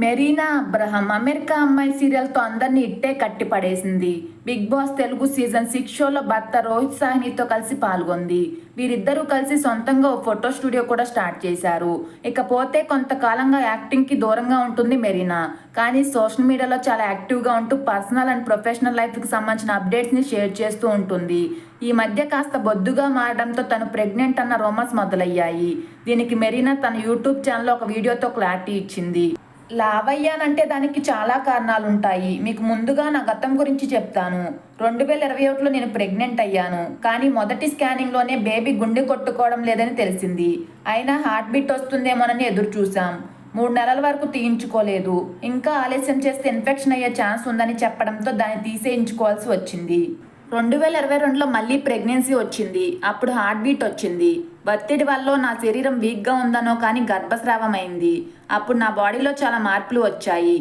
Marina Abraham America అమ్మాయి సీరియల్తో అందరినీ ఇట్టే కట్టి పడేసింది. Bigg Boss Telugu season six షోలో భర్త రోహిత్ సాహ్నితో కలిసి పాల్గొంది. వీరిద్దరూ కలిసి సొంతంగా ఓ ఫోటో స్టూడియో కూడా స్టార్ట్ చేశారు. ఇకపోతే కొంతకాలంగా యాక్టింగ్కి దూరంగా ఉంటుంది మెరీనా. కానీ సోషల్ మీడియాలో చాలా యాక్టివ్గా ఉంటూ పర్సనల్ అండ్ ప్రొఫెషనల్ లైఫ్కి సంబంధించిన అప్డేట్స్ని షేర్ చేస్తూ ఉంటుంది. ఈ మధ్య కాస్త బొద్దుగా మారడంతో తను ప్రెగ్నెంట్ అన్న రూమర్స్ మొదలయ్యాయి. దీనికి మెరీనా తన యూట్యూబ్ ఛానల్లో ఒక వీడియోతో క్లారిటీ ఇచ్చింది. లావయ్యానంటే దానికి చాలా కారణాలు ఉంటాయి మీకు ముందుగా నా గతం గురించి చెప్తాను. రెండు వేల ఇరవై ఒకటిలో నేను ప్రెగ్నెంట్ అయ్యాను. కానీ మొదటి స్కానింగ్లోనే బేబీ గుండె కొట్టుకోవడం లేదని తెలిసింది. అయినా హార్ట్ బీట్ వస్తుందేమోనని ఎదురు చూసాం మూడు నెలల వరకు తీయించుకోలేదు. ఇంకా ఆలస్యం చేస్తే ఇన్ఫెక్షన్ అయ్యే ఛాన్స్ ఉందని చెప్పడంతో దాన్ని తీసేయించుకోవాల్సి వచ్చింది. రెండు వేల ఇరవై రెండులో మళ్ళీ ప్రెగ్నెన్సీ వచ్చింది. అప్పుడు హార్ట్ బీట్ వచ్చింది. ఒత్తిడి వల్ల నా శరీరం వీక్గా ఉందనో కానీ గర్భస్రావం అయింది అప్పుడు నా బాడీలో చాలా మార్పులు వచ్చాయి.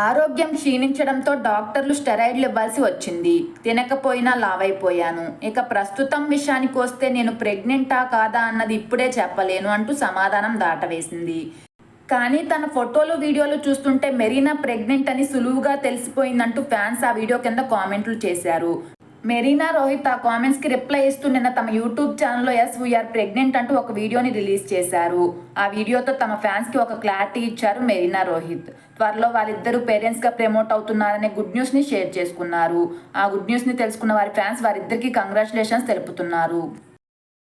ఆరోగ్యం క్షీణించడంతో డాక్టర్లు స్టెరాయిడ్లు ఇవ్వాల్సి వచ్చింది. తినకపోయినా లావైపోయాను. ఇక ప్రస్తుతం విషయానికి వస్తే నేను ప్రెగ్నెంటా కాదా అన్నది ఇప్పుడే చెప్పలేను అంటూ సమాధానం దాటవేసింది. కానీ తన ఫోటోలు వీడియోలు చూస్తుంటే మెరీనా ప్రెగ్నెంట్ అని సులువుగా తెలిసిపోయిందంటూ ఫ్యాన్స్ ఆ వీడియో కింద కామెంట్లు చేశారు. మెరీనా రోహిత్ ఆ కామెంట్స్కి రిప్లై ఇస్తూ నిన్న తమ యూట్యూబ్ ఛానల్లో ఎస్ వీఆర్ ప్రెగ్నెంట్ అంటూ ఒక వీడియోని రిలీజ్ చేశారు. ఆ వీడియోతో తమ ఫ్యాన్స్కి ఒక క్లారిటీ ఇచ్చారు మెరీనా రోహిత్. త్వరలో వాళ్ళిద్దరూ పేరెంట్స్గా ప్రమోట్ అవుతున్నారనే గుడ్ న్యూస్ని షేర్ చేసుకున్నారు. ఆ గుడ్ న్యూస్ని తెలుసుకున్న వారి ఫ్యాన్స్ వారిద్దరికీ కంగ్రాచులేషన్స్ తెలుపుతున్నారు.